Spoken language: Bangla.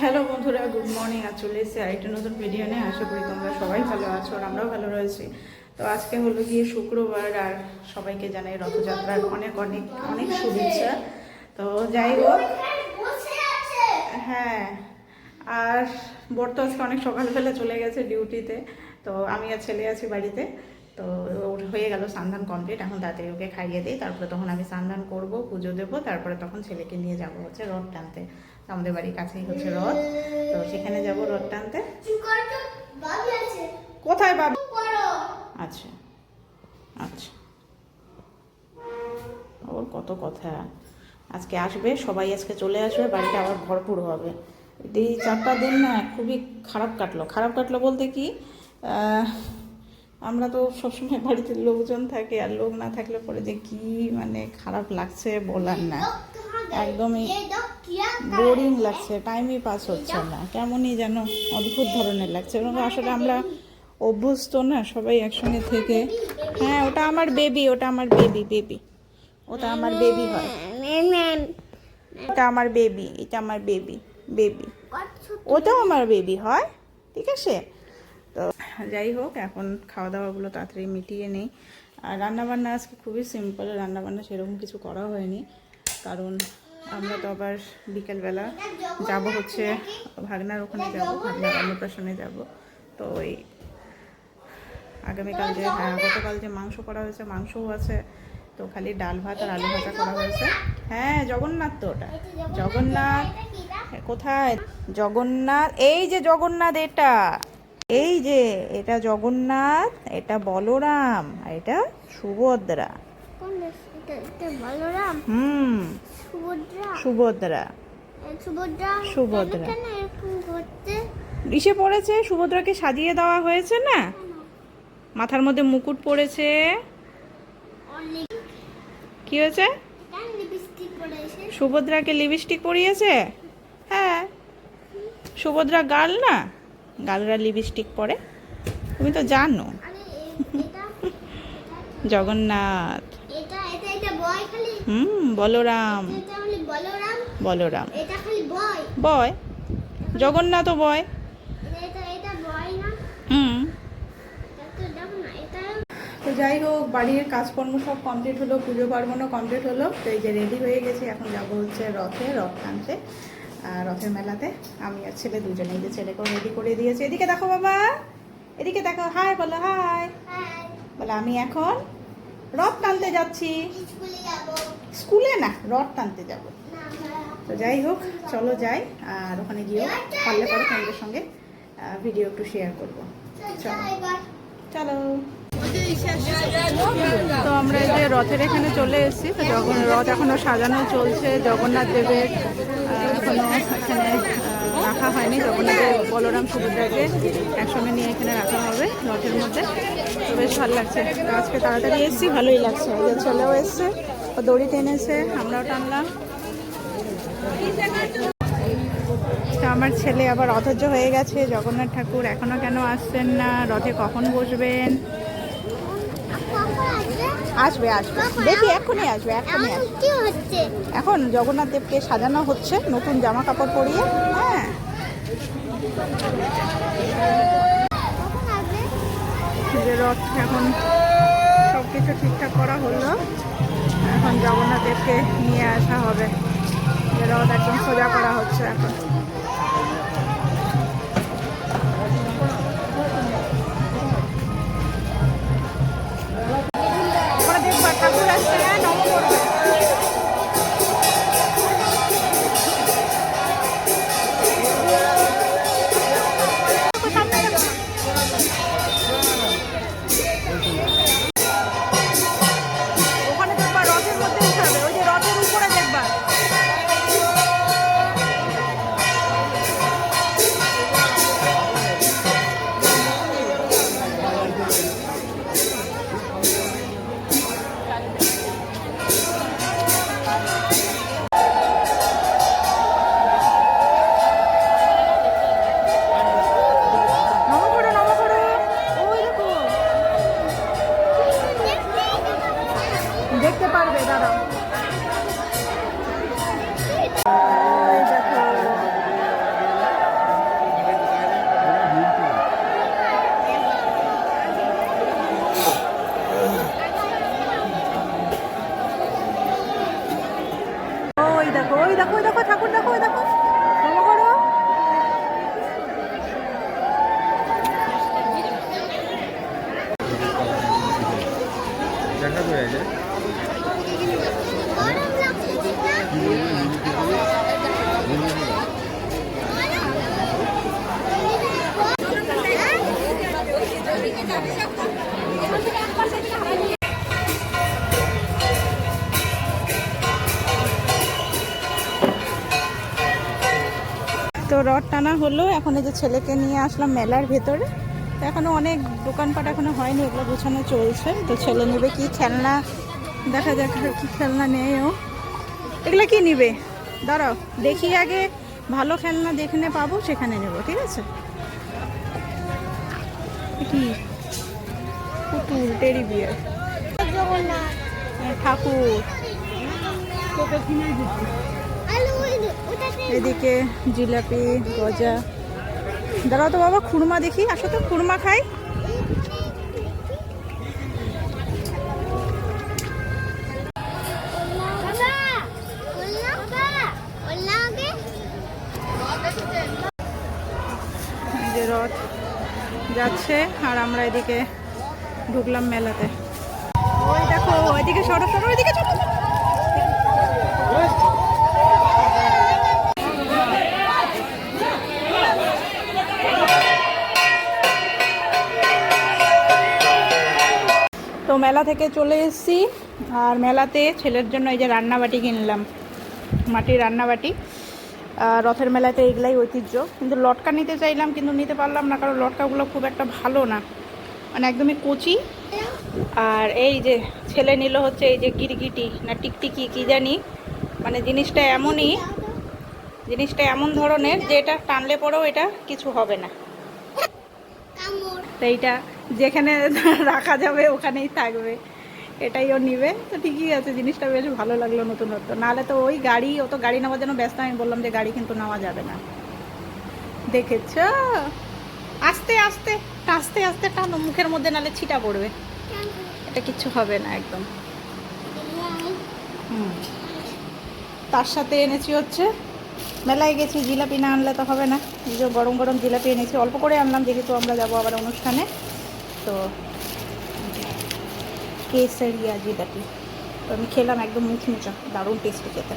হ্যালো বন্ধুরা গুড মর্নিং আর চলে এসেছি আরেকটা নতুন ভিডিও নিয়ে। আশা করি তোমরা সবাই ভালো আছো আর আমরাও ভালো রয়েছি। তো আজকে হলো গিয়ে শুক্রবার আর সবাইকে জানাই রথযাত্রার অনেক অনেক অনেক শুভেচ্ছা। তো যাই হোক হ্যাঁ আর বর তো আজকে অনেক সকালবেলা চলে গেছে ডিউটিতে। তো আমি আর ছেলে আছি বাড়িতে। তো ওর হয়ে গেল স্নান কমপ্লিট। এখন তাড়াতাড়ি ওকে খাইয়ে দিই। তারপরে তখন আমি স্নান করব, পুজো দেবো। তারপরে তখন ছেলেকে নিয়ে যাব হচ্ছে রথ টানতে। আমাদের বাড়ির কাছেই হচ্ছে রথ। তো সেখানে যাব রথ টানতে। কোথায় বাবা? আচ্ছা আচ্ছা। ওর কত কথা। আজকে আসবে সবাই আজকে চলে আসবে বাড়িটা আবার ভরপুর হবে। এই চারটা দিন না খুবই খারাপ কাটলো। খারাপ কাটলো বলতে কি আহ, আমরা তো সবসময় বাড়িতে লোকজন থাকে আর লোক না থাকলে পরে যে কি মানে খারাপ লাগছে বলার না। একদমই বোরিং লাগছে টাইমই পাস হচ্ছে না। কেমনই যেন অদ্ভুত ধরনের লাগছে। এবং আসলে আমরা অভ্যস্ত না, সবাই একসঙ্গে থেকে। হ্যাঁ ওটা আমার বেবি ওটা আমার বেবি বেবি ওটা আমার বেবি হয়। এটা আমার বেবি এটা আমার বেবি বেবি ওটাও আমার বেবি হয়, ঠিক আছে? তো যাই হোক, এখন খাওয়া দাওয়াগুলো তাড়াতাড়ি মিটিয়ে নেই। আর রান্নাবান্না আজকে খুবই সিম্পল রান্নাবান্না সেরকম কিছু করা হয়নি। কারণ আমরা তো আবার বিকেলবেলা যাব হচ্ছে, ভাগনার ওখানে যাব, ভাগনার অন্নপ্রাশনে যাব। তো ওই আগামীকাল যে হ্যাঁ গতকাল যে মাংস করা হয়েছে, মাংসও আছে। তো খালি ডাল ভাত আর আলু ভাজা করা হয়েছে। হ্যাঁ জগন্নাথ তো ওটা। জগন্নাথ, কোথায়? জগন্নাথ, এই যে জগন্নাথ, এটা। এই যে এটা জগন্নাথ এটা বলরাম আর এটা সুভদ্রা। হুম। সুভদ্রা? সুভদ্রা। ইসে পড়েছে সুভদ্রাকে সাজিয়ে দেওয়া হয়েছে না? মাথার মধ্যে মুকুট পড়েছে। কি হয়েছে? সুভদ্রাকে লিপস্টিক পরিয়েছে? হ্যাঁ। সুভদ্রা গাল না? গালরা লিপস্টিক পরে। তুমি তো জানো। জগন্নাথ। এটা এটা এটা বয় খালি। হুম বলরাম। বলরাম। বলরাম। এটা খালি বয়। বয়? জগন্নাথও বয়? এটা এটা এটা বয় না। হুম। তো দেখো না এটা তো যাই হোক বাড়ির কাজকর্ম সব কমপ্লিট হলো পুজো পার্বণও কমপ্লিট হলো তো এই যে রেডি হয়ে গেছি এখন যাব হচ্ছে রথে রথ টানতে। রথের মেলাতে আমি আর ছেলে দুজনে দুজনেই যে ছেলেকেও রেডি করে দিয়েছি। এদিকে দেখো বাবা এদিকে দেখো হাই বলো হাই হ্যাঁ বলে আমি এখন রথ টানতে যাচ্ছি। স্কুলে না রথ টানতে যাব। তো যাই হোক চলো যাই আর ওখানে গিয়েও পারলে পরে তোমাদের সঙ্গে ভিডিও একটু শেয়ার করব। চলো চলো তো আমরা এই যে রথের এখানে চলে এসেছি তো যখন রথ এখনও সাজানো চলছে। জগন্নাথ দেবের আহ, এখনও রাখা হয়নি দেব বলরাম সুভদ্রাকে একসঙ্গে নিয়ে এখানে রাখা হবে রথের মধ্যে। বেশ ভালো লাগছে। আজকে তাড়াতাড়ি এসেছি ভালোই লাগছে। যে ছেলেও এসছে ও দড়ি টেনেছে আমরাও টানলাম। আমার ছেলে আবার অধৈর্য হয়ে গেছে জগন্নাথ ঠাকুর এখনও কেন আসছেন না রথে কখন বসবেন? আসবে আসবে। দেখি এখনই আসবে এখনই এখন আসবে। কি হচ্ছে? এখন জগন্নাথ দেবকে সাজানো হচ্ছে নতুন জামা কাপড় পরিয়ে হ্যাঁ। রথ এখন সব কিছু ঠিকঠাক করা হলো। এখন জগন্নাথ দেবকে নিয়ে আসা হবে। যে রথ একদম সোজা করা হচ্ছে। তো রড টানা হলো, এখন এই যে ছেলেকে নিয়ে আসলাম মেলার ভেতরে। এখনও অনেক দোকানপাট এখনও হয়নি এগুলো গোছানো চলছে। তো ছেলে নেবে কি খেলনা? দেখা যাক কি খেলনা নেই ও। এগুলো কি নিবে? দাঁড়াও, দেখি আগে ভালো খেলনা যেখানে পাবো, সেখানে নেব, ঠিক আছে? কি? পুতুল টেরি বিয়ার। জগন্নাথ ঠাকুর। এদিকে জিলাপি, গজা। দাঁড়াও তো বাবা, খুরমা দেখি। আসো তো, খুরমা খাই। রথ যাচ্ছে, আর আমরা এদিকে ঢুকলাম মেলাতে। ওই দেখো, ওইদিকে সরো সরো, ওইদিকে চলো। মেলা থেকে চলে এসেছি আর মেলাতে ছেলের জন্য এই যে রান্নাবাটি কিনলাম, মাটির রান্নাবাটি। রথের মেলাতে এগুলাই ঐতিহ্য। কিন্তু লটকা নিতে চাইলাম, কিন্তু নিতে পারলাম না, কারণ লটকাগুলো খুব একটা ভালো না। মানে একদমই কচি। আর এই যে ছেলে নিল হচ্ছে এই যে গিরগিটি, না টিকটিকি, কি জানি। মানে জিনিসটা এমনই, জিনিসটা এমন ধরনের যে এটা টানলে পরেও এটা কিছু হবে না। তো এইটা যেখানে রাখা যাবে ওখানেই থাকবে। এটাই ও নিবে। তো ঠিকই আছে জিনিসটা বেশ ভালো লাগল নতুনত্ব। নাহলে তো ওই গাড়ি ও তো গাড়ি নেওয়ার জন্য ব্যস্ত আমি বললাম যে গাড়ি কিন্তু নেওয়া যাবে না। দেখেছ? আস্তে আস্তে আস্তে আস্তে টানো মুখের মধ্যে নালে ছিটা পড়বে। এটা কিচ্ছু হবে না একদম। হুম। তার সাথে এনেছি হচ্ছে মেলায় গেছি, জিলাপি না আনলে তো হবে না। এই যে গরম গরম জিলাপি এনেছি, অল্প করে আনলাম, যেহেতু আমরা যাব আবার অনুষ্ঠানে। তো কেসারিয়া জিলাপি। তো আমি খেলাম একদম মুচমুচা দারুণ টেস্টি খেতে